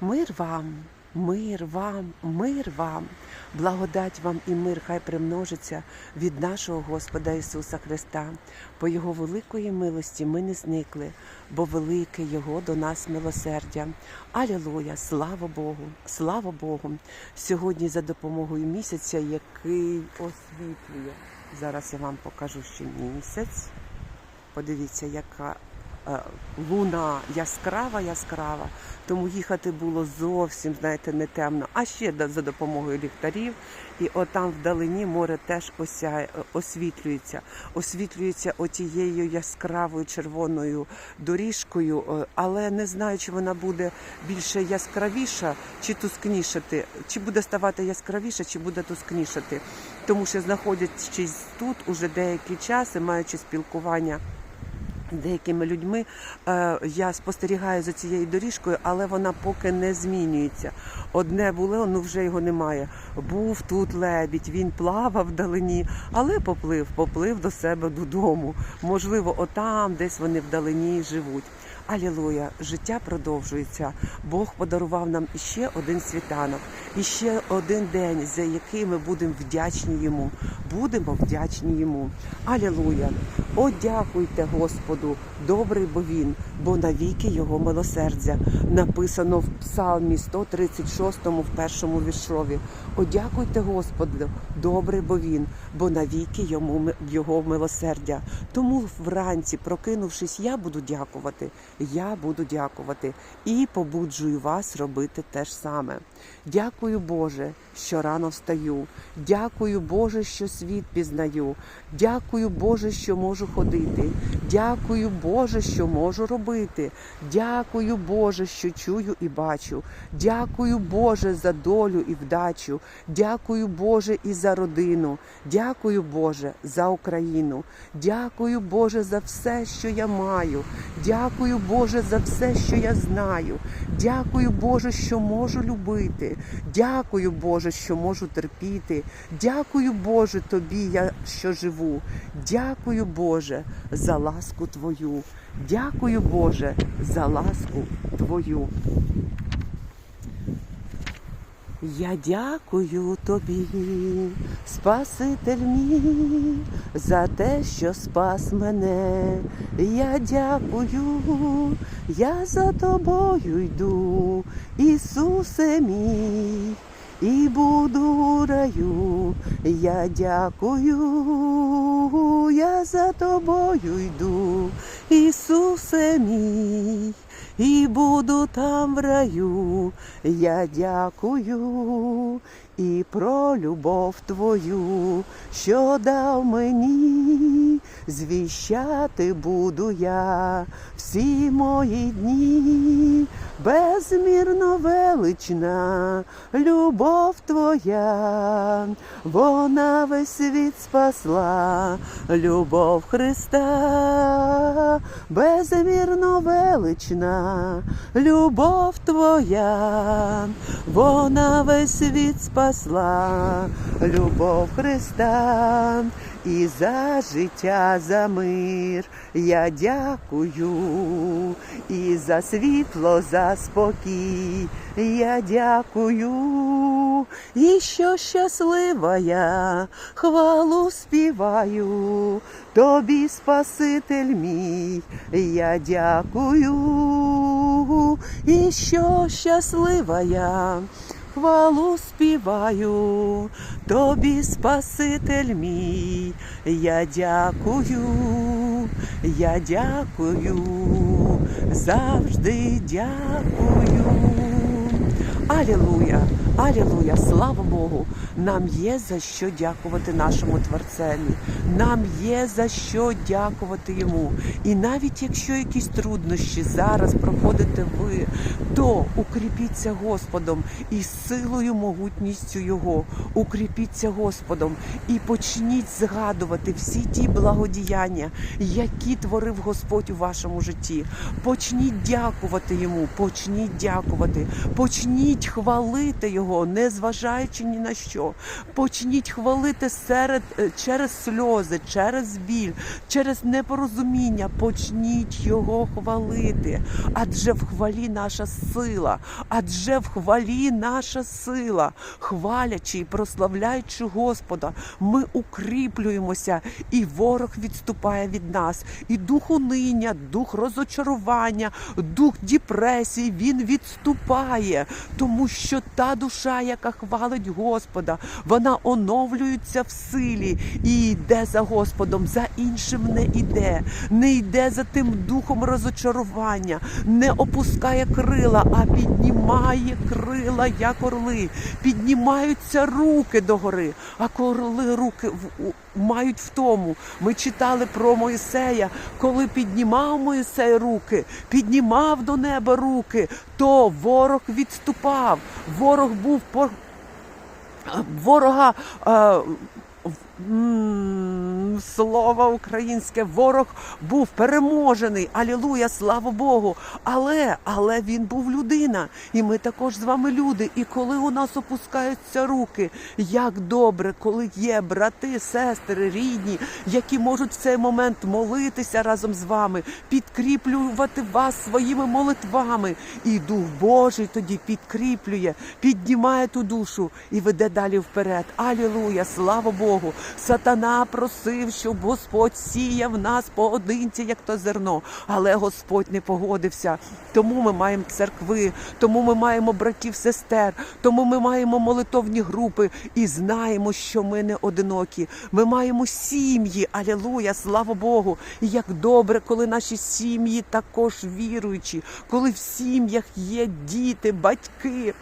Мир вам, мир вам, мир вам, благодать вам і мир хай примножиться від нашого Господа Ісуса Христа. По Його великої милості ми не зникли, бо велике Його до нас милосердя. Алілуя! Слава Богу! Слава Богу! Сьогодні за допомогою місяця, який освітлює. Зараз я вам покажу ще місяць. Подивіться, яка луна яскрава, яскрава. Тому їхати було зовсім, знаєте, не темно. А ще за допомогою ліхтарів. І отам вдалині море теж осяє, освітлюється. Освітлюється отією яскравою червоною доріжкою, е, але не знаю, чи вона буде більше яскравіша, чи тускнішати, чи буде ставати яскравіша, чи буде тускнішати. Тому що знаходячись тут уже деякий час і маючи спілкування деякими людьми, е, я спостерігаю за цією доріжкою, але вона поки не змінюється. Одне було, ну вже його немає. Був тут лебідь, він плавав вдалині, але поплив, поплив до себе додому. Можливо, отам десь вони вдалині живуть. Алілуя, життя продовжується. Бог подарував нам іще один світанок, іще один день, за який ми будемо вдячні йому. Будемо вдячні йому. Алілуя! О, дякуйте Господу, добрий бо він, бо навіки його милосердя. Написано в Псалмі 136, в першому віршові. О, дякуйте Господу, добрий бо він, бо навіки йому його милосердя. Тому вранці, прокинувшись, я буду дякувати. Я буду дякувати і побуджую вас робити те ж саме. Дякую, Боже, що рано встаю. Дякую, Боже, що світ пізнаю. Дякую, Боже, що можу ходити. Дякую, Боже, що можу робити. Дякую, Боже, що чую і бачу. Дякую, Боже, за долю і вдачу. Дякую, Боже, і за родину. Дякую, Боже, за Україну. Дякую, Боже, за все, що я маю. Дякую, Боже, за все, що я знаю. Дякую, Боже, що можу любити. Дякую, Боже, що можу терпіти. Дякую, Боже, тобі, я що живу. Дякую, Боже, за ласку Твою. Дякую, Боже, за ласку Твою. Я дякую тобі, Спаситель мій, за те, що спас мене. Я дякую, я за тобою йду, Ісусе мій, і буду раю. Я дякую, я за тобою йду, Ісусе мій і буду там в раю. Я дякую і про любов твою, що дав мені, звіщати буду я всі мої дні, безмірно велична любов твоя, вона весь світ спасла, любов Христа, безмірно велична любов твоя, вона весь світ спасла, любов Христа. І за життя, за мир я дякую, і за світло, за спокій я дякую, і що щаслива я хвалу співаю, тобі, Спаситель мій, я дякую, і що щаслива я. Хвалу співаю, тобі, Спаситель мій, я дякую, я дякую, завжди дякую. Алілуя, алілуя, слава Богу! Нам є за що дякувати нашому Творцеві. Нам є за що дякувати йому. І навіть якщо якісь труднощі зараз проходите ви, то укріпіться Господом і силою, могутністю Його. Укріпіться Господом і почніть згадувати всі ті благодіяння, які творив Господь у вашому житті. Почніть дякувати йому, почніть дякувати, почніть хвалити Його, не зважаючи ні на що. Почніть хвалити серед, е, через сльози, через біль, через непорозуміння. Почніть Його хвалити. Адже в хвалі наша сила, адже в хвалі наша сила. Хвалячи і прославляючи Господа, ми укріплюємося, і ворог відступає від нас. І дух униття, дух розочарування, дух депресії він відступає, тому що та душа, яка хвалить Господа, вона оновлюється в силі і йде за Господом, за іншим не йде, не йде за тим духом розочарування, не опускає крила, а піднімає крила, як орли. Піднімаються руки догори, а коли руки в- мають в тому. Ми читали про Моїсея, коли піднімав Моїсей руки, піднімав до неба руки, то ворог відступав. Ворог був по ворога. Слово українське, ворог був переможений. Алілуя, слава Богу. Але, але він був людина, і ми також з вами люди. І коли у нас опускаються руки, як добре, коли є брати, сестри, рідні, які можуть в цей момент молитися разом з вами, підкріплювати вас своїми молитвами. І Дух Божий тоді підкріплює, піднімає ту душу і веде далі вперед. Алілуя, слава Богу! Сатана просив, щоб Господь сіяв нас поодинці, як то зерно, але Господь не погодився. Тому ми маємо церкви, тому ми маємо братів, сестер, тому ми маємо молитовні групи і знаємо, що ми не одинокі. Ми маємо сім'ї. Алілуя, слава Богу! І як добре, коли наші сім'ї також віруючі, коли в сім'ях є діти, батьки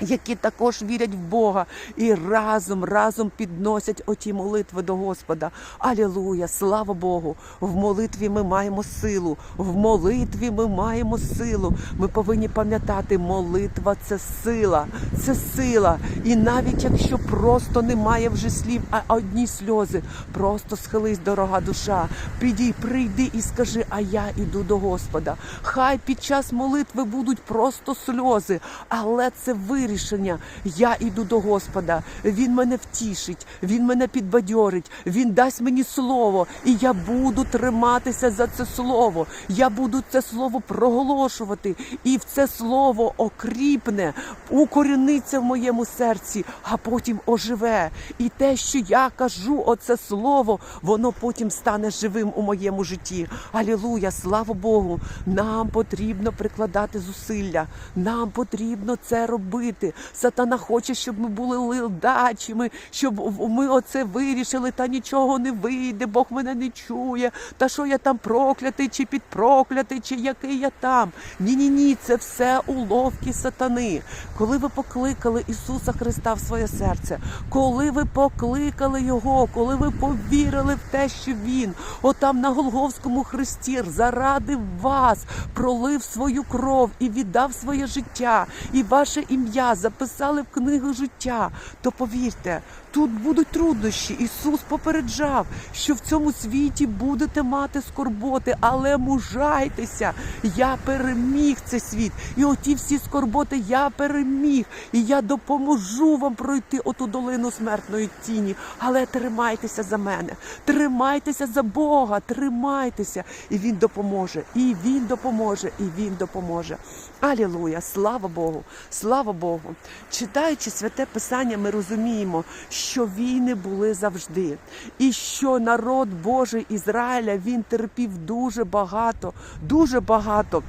які також вірять в Бога і разом, разом підносять оті молитви до Господа. Алілуя! Слава Богу! В молитві ми маємо силу. В молитві ми маємо силу. Ми повинні пам'ятати, молитва це сила, це сила. І навіть якщо просто немає вже слів, а одні сльози, просто схились, дорога душа. Підій, прийди і скажи, а я іду до Господа. Хай під час молитви будуть просто сльози, але це вирішення. Я іду до Господа. Він мене втішить, він мене підбадьорить, він дасть мені слово, і я буду триматися за це слово. Я буду це слово проголошувати, і в це слово окріпне, укоріниться в моєму серці, а потім оживе. І те, що я кажу, оце слово, воно потім стане живим у моєму житті. Алілуя, слава Богу! Нам потрібно прикладати зусилля. Нам потрібно це робити. Сатана хоче, щоб ми були лилдачими, щоб ми оце вирішили, та нічого не вийде, Бог мене не чує. Та що я там проклятий, чи підпроклятий, чи який я там. Ні, ні, ні, це все уловки сатани. Коли ви покликали Ісуса Христа в своє серце, коли ви покликали Його, коли ви повірили в те, що Він отам на Голговському хресті заради вас пролив свою кров і віддав своє життя, і ваше ім'я записали в книгу життя, то повірте, тут будуть труднощі. Ісус попереджав, що в цьому світі будете мати скорботи, але мужайтеся. Я переміг цей світ. І оті всі скорботи я переміг. І я допоможу вам пройти оту долину смертної тіні. Але тримайтеся за мене, тримайтеся за Бога, тримайтеся, і Він допоможе. І Він допоможе, і Він допоможе. Алілуя! Слава Богу! Слава Богу! Читаючи святе Писання, ми розуміємо, що війни були завжди, і що народ Божий Ізраїля він терпів дуже багато, дуже багато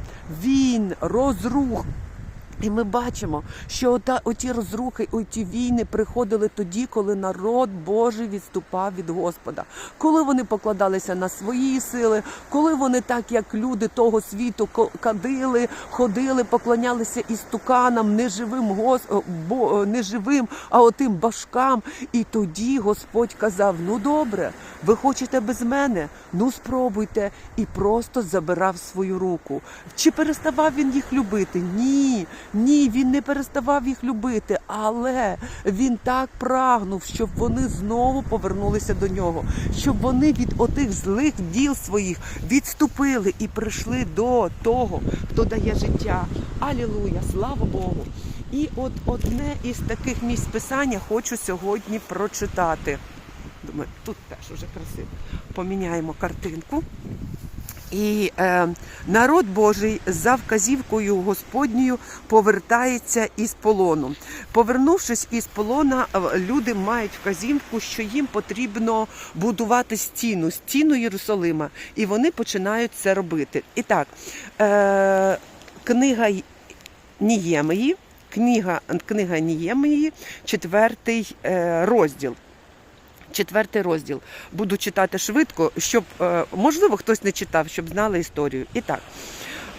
війн, розрух. І ми бачимо, що ота, оті розрухи, оті війни приходили тоді, коли народ Божий відступав від Господа, коли вони покладалися на свої сили, коли вони, так як люди того світу, кадили, ходили, поклонялися істуканам, неживим гос... бо... неживим, а отим башкам. І тоді Господь казав: Ну добре, ви хочете без мене? Ну спробуйте. І просто забирав свою руку. Чи переставав він їх любити? Ні. Ні, він не переставав їх любити, але він так прагнув, щоб вони знову повернулися до нього, щоб вони від отих злих діл своїх відступили і прийшли до того, хто дає життя. Алілуя, слава Богу. І от одне із таких місць писання хочу сьогодні прочитати. Думаю, тут теж уже красиво. Поміняємо картинку. І е, народ Божий за вказівкою Господньою повертається із полону. Повернувшись із полона, е, люди мають вказівку, що їм потрібно будувати стіну, стіну Єрусалима, і вони починають це робити. І так, е, книга Ніємії, книга, книга Ніємії, четвертий е, розділ. Четвертий розділ. Буду читати швидко, щоб, е, можливо, хтось не читав, щоб знали історію. І так.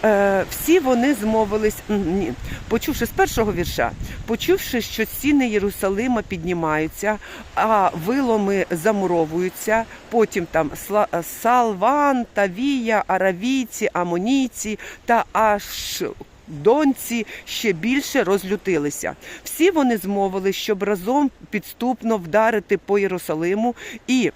Е, всі вони змовились, ні, почувши з першого вірша, почувши, що стіни Єрусалима піднімаються, а виломи замуровуються, потім там Сла- Салван, Тавія, Аравійці, Амонійці та аж Донці ще більше розлютилися. Всі вони змовили, щоб разом підступно вдарити по Єрусалиму і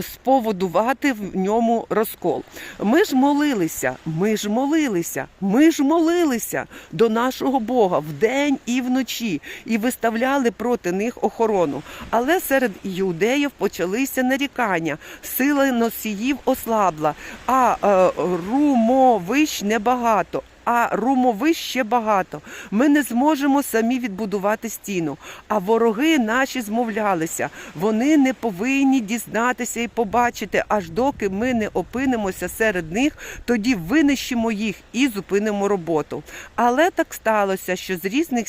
споводувати в ньому розкол. Ми ж молилися, ми ж молилися, ми ж молилися до нашого Бога вдень і вночі, і виставляли проти них охорону. Але серед юдеїв почалися нарікання, сила носіїв ослабла, а е, румовищ небагато. А румовищ ще багато. Ми не зможемо самі відбудувати стіну. А вороги наші змовлялися. Вони не повинні дізнатися і побачити, аж доки ми не опинимося серед них, тоді винищимо їх і зупинимо роботу. Але так сталося, що з різних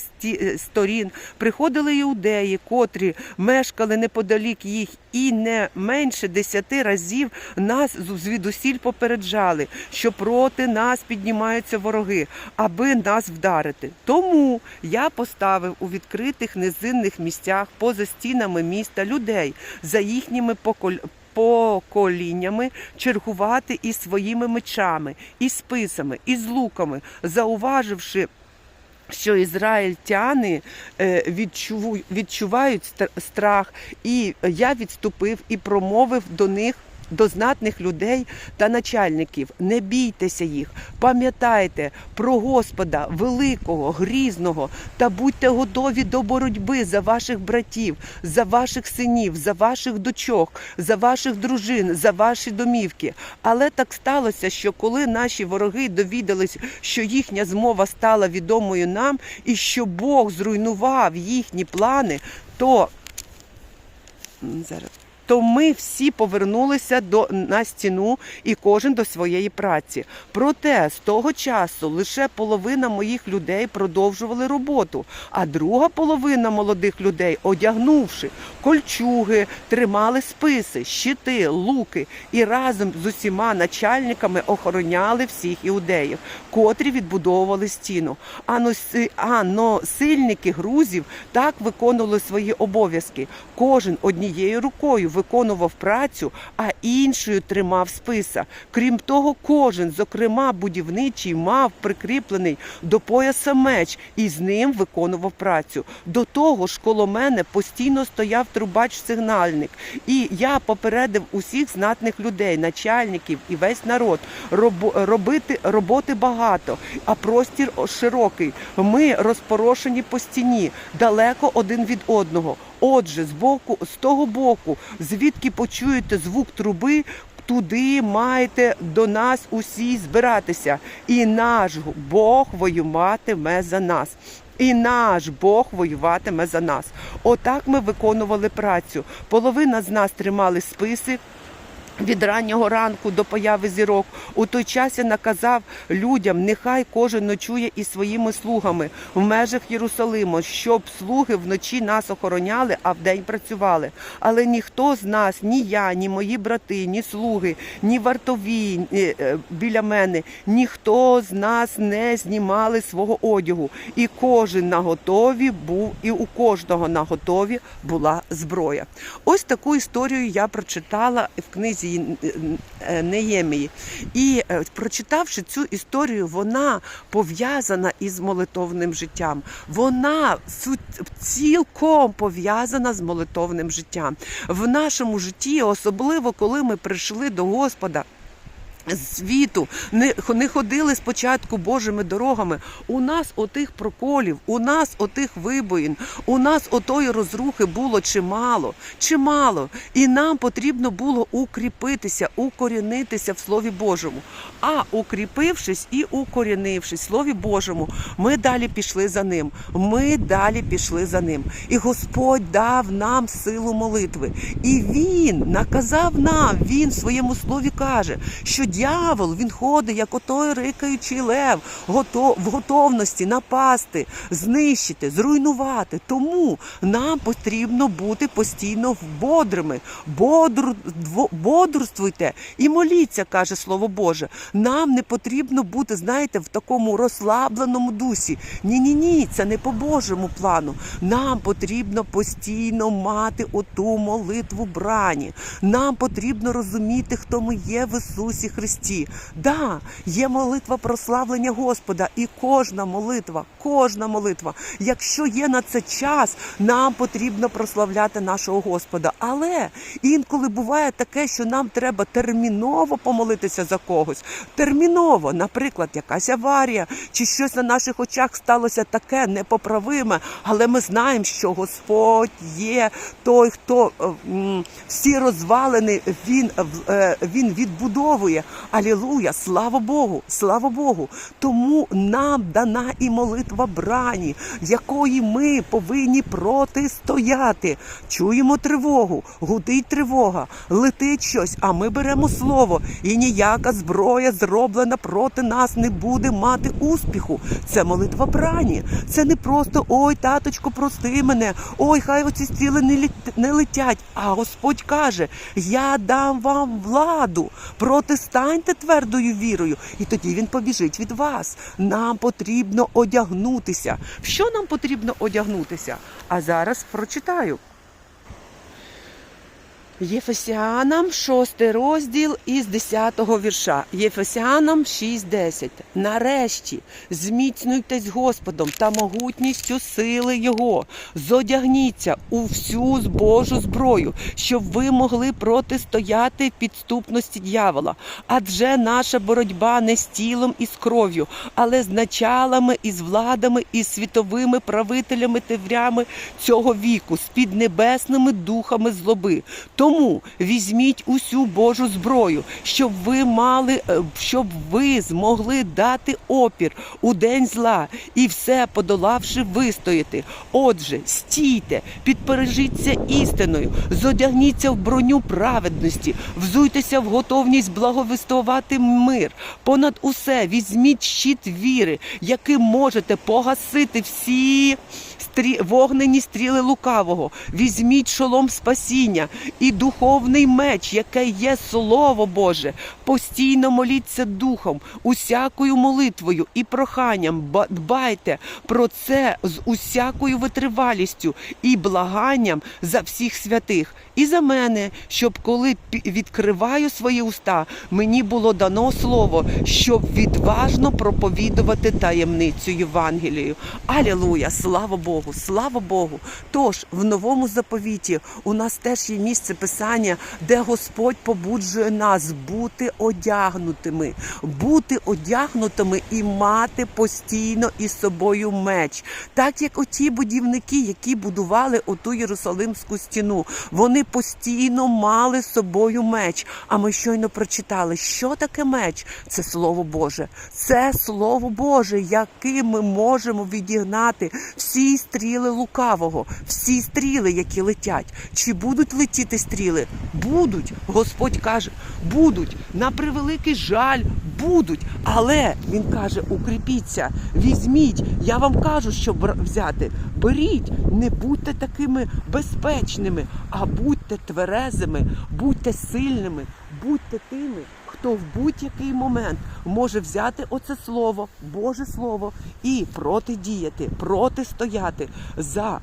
сторін приходили іудеї, котрі мешкали неподалік їх, і не менше десяти разів нас звідусіль попереджали, що проти нас піднімаються вороги, аби нас вдарити. Тому я поставив у відкритих низинних місцях поза стінами міста людей за їхніми поколь поколіннями чергувати із своїми мечами, і списами, і з луками, зауваживши. Що ізраїльтяни е, відчувають стр- страх, і я відступив і промовив до них. До знатних людей та начальників не бійтеся їх, пам'ятайте про Господа великого, грізного, та будьте готові до боротьби за ваших братів, за ваших синів, за ваших дочок, за ваших дружин, за ваші домівки. Але так сталося, що коли наші вороги довідались, що їхня змова стала відомою нам, і що Бог зруйнував їхні плани, то зараз. То ми всі повернулися до на стіну і кожен до своєї праці. Проте з того часу лише половина моїх людей продовжували роботу, а друга половина молодих людей, одягнувши кольчуги, тримали списи, щити, луки і разом з усіма начальниками охороняли всіх іудеїв, котрі відбудовували стіну. А носильники грузів так виконували свої обов'язки. Кожен однією рукою виконував працю, а іншою тримав списа. Крім того, кожен, зокрема будівничий, мав прикріплений до пояса меч і з ним виконував працю. До того ж, коло мене постійно стояв трубач-сигнальник. І я попередив усіх знатних людей, начальників і весь народ робити роботи багато, а простір широкий. Ми розпорошені по стіні, далеко один від одного. Отже, з боку, з того боку, звідки почуєте звук труби, туди маєте до нас усі збиратися, і наш Бог воюватиме за нас. І наш Бог воюватиме за нас. Отак ми виконували працю. Половина з нас тримали списи. Від раннього ранку до появи зірок у той час я наказав людям, нехай кожен ночує із своїми слугами в межах Єрусалиму, щоб слуги вночі нас охороняли, а вдень працювали. Але ніхто з нас, ні я, ні мої брати, ні слуги, ні вартові е, е, біля мене, ніхто з нас не знімали свого одягу. І кожен на готові був, і у кожного на готові була зброя. Ось таку історію я прочитала в книзі е, Неємії. І е, прочитавши цю історію, вона пов'язана із молитовним життям. Вона цілком пов'язана з молитовним життям. В нашому житті, особливо коли ми прийшли до Господа. Світу, не, не ходили спочатку Божими дорогами. У нас отих проколів, у нас отих вибоїн, у нас отої розрухи було чимало, чимало. І нам потрібно було укріпитися, укорінитися в Слові Божому. А укріпившись і укорінившись в Слові Божому, ми далі пішли за ним. Ми далі пішли за ним. І Господь дав нам силу молитви. І Він наказав нам, Він в своєму слові каже, що дьявол він ходить, як отой рикаючий лев, в готовності напасти, знищити, зруйнувати. Тому нам потрібно бути постійно бодрими. Бодру, дво- бодрствуйте і моліться, каже Слово Боже. Нам не потрібно бути, знаєте, в такому розслабленому дусі. Ні, ні, ні, це не по Божому плану. Нам потрібно постійно мати оту молитву брані. Нам потрібно розуміти, хто ми є в Ісусі Христі. Да, є молитва прославлення Господа, і кожна молитва, кожна молитва, якщо є на це час, нам потрібно прославляти нашого Господа. Але інколи буває таке, що нам треба терміново помолитися за когось. Терміново, наприклад, якась аварія чи щось на наших очах сталося таке непоправиме, але ми знаємо, що Господь є той, хто е, всі розвалини він, е, він відбудовує. Алілуя! Слава Богу! Слава Богу! Тому нам дана і молитва брані, якої ми повинні протистояти. Чуємо тривогу, гудить тривога, летить щось, а ми беремо слово, і ніяка зброя, зроблена проти нас, не буде мати успіху. Це молитва брані. Це не просто ой, таточко, прости мене, ой, хай оці стріли не летять. А Господь каже: Я дам вам владу, протистаньте твердою вірою, і тоді він побіжить від вас. Нам потрібно одягнутися. Що нам потрібно одягнутися? А зараз прочитаю. Єфесянам 6 розділ із 10 вірша. Єфесянам 6.10. Нарешті зміцнюйтесь Господом та могутністю сили Його. Зодягніться у всю Божу зброю, щоб ви могли протистояти підступності дьявола. Адже наша боротьба не з тілом і з кров'ю, але з началами і з владами, і з світовими правителями теврями цього віку, з піднебесними духами злоби. Тому візьміть усю Божу зброю, щоб ви мали, е, щоб ви змогли дати опір у день зла і все подолавши вистояти. Отже, стійте, підпережіться істиною, зодягніться в броню праведності, взуйтеся в готовність благовістувати мир. Понад усе візьміть щит віри, яким можете погасити всі стрі... вогнені стріли лукавого. Візьміть шолом спасіння і духовний меч, яке є Слово Боже. Постійно моліться духом, усякою молитвою і проханням. Ба- Дбайте про це з усякою витривалістю і благанням за всіх святих, і за мене, щоб коли відкриваю свої уста, мені було дано слово, щоб відважно проповідувати таємницю Євангелію. Алілуя! Слава Богу! Слава Богу! Тож в новому заповіті у нас теж є місце писання, де Господь побуджує нас бути одягнутими, бути одягнутими і мати постійно із собою меч. Так як оті будівники, які будували оту Єрусалимську стіну, вони постійно мали з собою меч. А ми щойно прочитали, що таке меч? Це Слово Боже. Це Слово Боже, яким ми можемо відігнати всі стріли лукавого, всі стріли, які летять. Чи будуть летіти стріли? Будуть. Господь каже, будуть. На превеликий жаль, будуть. Але він каже: укріпіться, візьміть. Я вам кажу, що взяти. Беріть, не будьте такими безпечними, а будьте тверезими, будьте сильними, будьте тими, хто в будь-який момент може взяти оце слово, Боже Слово, і протидіяти, протистояти за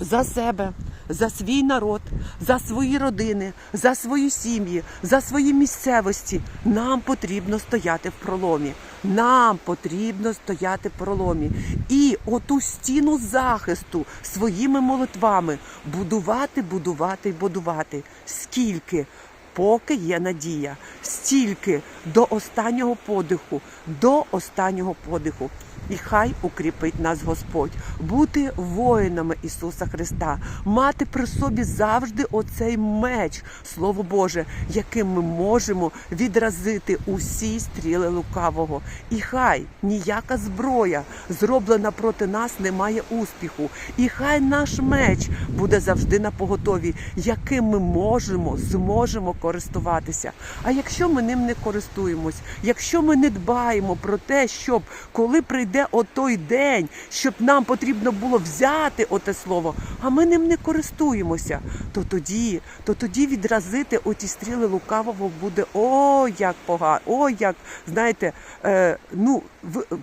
за себе, за свій народ, за свої родини, за свої сім'ї, за свої місцевості. Нам потрібно стояти в проломі. Нам потрібно стояти в проломі. І оту стіну захисту своїми молитвами будувати, будувати і будувати. Скільки? Поки є надія, стільки до останнього подиху, до останнього подиху. І хай укріпить нас Господь, бути воїнами Ісуса Христа, мати при собі завжди оцей меч, Слово Боже, яким ми можемо відразити усі стріли лукавого. І хай ніяка зброя, зроблена проти нас, не має успіху. І хай наш меч буде завжди на поготові, яким ми можемо, зможемо користуватися. А якщо ми ним не користуємось, якщо ми не дбаємо про те, щоб коли прийде отой день, щоб нам потрібно було взяти оте слово, а ми ним не користуємося, то тоді, то тоді відразити оті стріли лукавого буде о, як погано, о, як знаєте, е, ну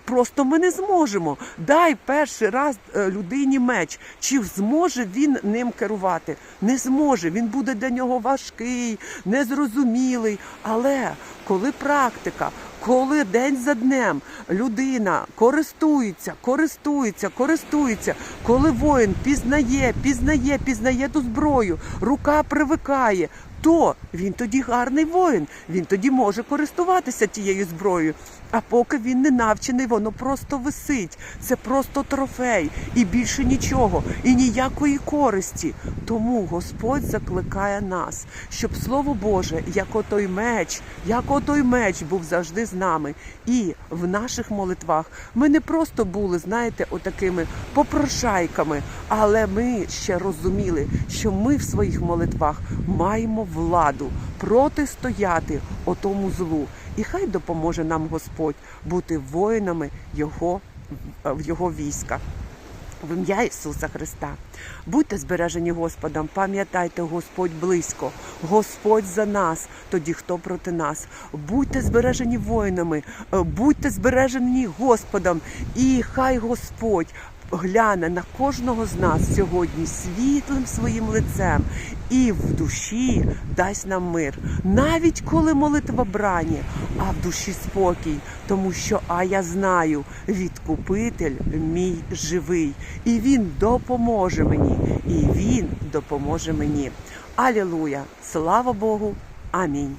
просто ми не зможемо. Дай перший раз е, людині меч. Чи зможе він ним керувати? Не зможе. Він буде для нього важкий, незрозумілий. Але коли практика, коли день за днем людина користується, користується, користується, коли воїн пізнає, пізнає, пізнає ту зброю, рука привикає. То він тоді гарний воїн, він тоді може користуватися тією зброєю. А поки він не навчений, воно просто висить. Це просто трофей і більше нічого, і ніякої користі. Тому Господь закликає нас, щоб Слово Боже, як отой меч, як отой меч був завжди з нами. І в наших молитвах ми не просто були, знаєте, отакими попрошайками, але ми ще розуміли, що ми в своїх молитвах маємо владу протистояти отому злу. І хай допоможе нам Господь бути воїнами Його, в Його війська. В ім'я Ісуса Христа. Будьте збережені Господом, пам'ятайте, Господь близько, Господь за нас, тоді хто проти нас. Будьте збережені воїнами, будьте збережені Господом, і хай Господь гляне на кожного з нас сьогодні світлим своїм лицем і в душі дасть нам мир. Навіть коли молитва брані, а в душі спокій, тому що а я знаю, відкупитель мій живий, і він допоможе мені, і він допоможе мені. Алілуя! Слава Богу! Амінь.